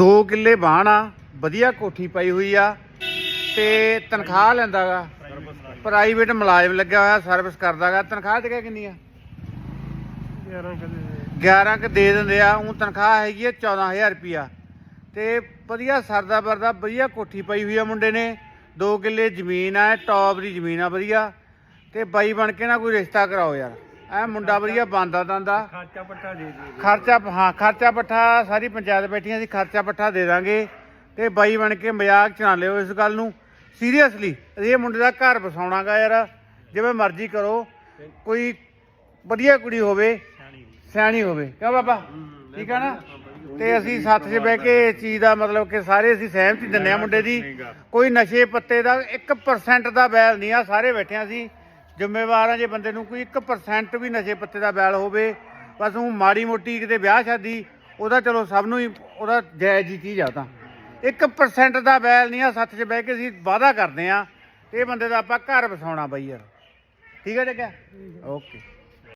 2 ਕਿੱਲੇ ਬਾਣ ਆ ਵਧੀਆ ਕੋਠੀ ਪਾਈ ਹੋਈ ਆ ਤੇ ਤਨਖਾਹ ਲੈਂਦਾਗਾ ਪ੍ਰਾਈਵੇਟ ਮੁਲਾਜ਼ਮ ਲੱਗਿਆ ਹੋਇਆ ਸਰਵਿਸ ਕਰਦਾਗਾ ਤਨਖਾਹ ਤੇ ਕਿੰਨੀ ਆ? 11 ਕਦੇ 11 ਕ ਦੇ ਦਿੰਦੇ ਆ ਉਹ ਤਨਖਾਹ ਹੈਗੀ ਆ 14000 ਰੁਪਿਆ ਤੇ ਵਧੀਆ ਸਰਦਾ ਵਰਦਾ ਵਧੀਆ ਕੋਠੀ ਪਾਈ ਹੋਈ ਆ ਮੁੰਡੇ ਨੇ। 2 ਕਿੱਲੇ ਜ਼ਮੀਨ ਆ ਟੌਪ ਦੀ ਜ਼ਮੀਨ ਆ ਵਧੀਆ। ਤੇ ਬਾਈ ਬਣ ਕੇ ਨਾ ਕੋਈ ਰਿਸ਼ਤਾ ਕਰਾਓ ਯਾਰ। ਐ ਮੁੰਡਾ ਵਧੀਆ ਬੰਦਾ ਦੰਦਾ। ਖਾਚਾ ਪੱਟਾ ਦੇ ਦੇ ਖਰਚਾ ਹਾਂ ਖਰਚਾ ਪੱਠਾ ਸਾਰੀ ਪੰਚਾਇਤ ਬੈਠੀਆਂ ਸੀ ਖਰਚਾ ਪੱਠਾ ਦੇ ਦਾਂਗੇ। ਤੇ ਬਾਈ ਬਣ ਕੇ ਮਜ਼ਾਕ ਚ ਨਾ ਲਿਓ ਇਸ ਗੱਲ ਨੂੰ। ਸੀਰੀਅਸਲੀ ਇਹ ਮੁੰਡੇ ਦਾ ਘਰ ਬਸਾਉਣਾਗਾ ਯਾਰ। ਜਿਵੇਂ ਮਰਜ਼ੀ ਕਰੋ। ਕੋਈ ਵਧੀਆ ਕੁੜੀ ਹੋਵੇ ਸਿਆਣੀ ਹੋਵੇ। ਕਿਉਂ ਬਾਬਾ? ਠੀਕ ਆ ਨਾ? ਤੇ ਅਸੀਂ ਸੱਥ 'ਚ ਬਹਿ ਕੇ ਇਸ ਚੀਜ਼ ਦਾ ਮਤਲਬ ਕਿ ਸਾਰੇ ਅਸੀਂ ਸਹਿਮਤੀ ਦਿੰਦੇ ਆ ਮੁੰਡੇ ਦੀ। ਕੋਈ ਨਸ਼ੇ ਪੱਤੇ ਦਾ 1% ਦਾ ਬੈਲ ਨਹੀਂ ਆ ਸਾਰੇ ਬੈਠੇ ਆ ਅਸੀਂ। ਜ਼ਿੰਮੇਵਾਰ ਆ ਜੇ ਬੰਦੇ ਨੂੰ ਕੋਈ 1% ਵੀ ਨਸ਼ੇ ਪੱਤੇ ਦਾ ਬੈਲ ਹੋਵੇ, ਬਸ ਉਹ ਮਾੜੀ ਮੋਟੀ ਕਿਤੇ ਵਿਆਹ ਸ਼ਾਦੀ, ਉਹਦਾ ਚਲੋ ਸਭ ਨੂੰ ਹੀ, ਉਹਦਾ ਜਾਇਜ਼ ਜੀ ਚੀਜ਼ ਆ ਤਾਂ। 1% ਦਾ ਬੈਲ ਨਹੀਂ ਆ ਸੱਥ 'ਚ ਬਹਿ ਕੇ ਅਸੀਂ ਵਾਅਦਾ ਕਰਦੇ ਆ, ਇਹ ਬੰਦੇ ਦਾ ਆਪਾਂ ਘਰ ਵਸਾਉਣਾ ਬਈ ਯਾਰ। ਠੀਕ ਹੈ ਜੱਗਾ? ਓਕੇ।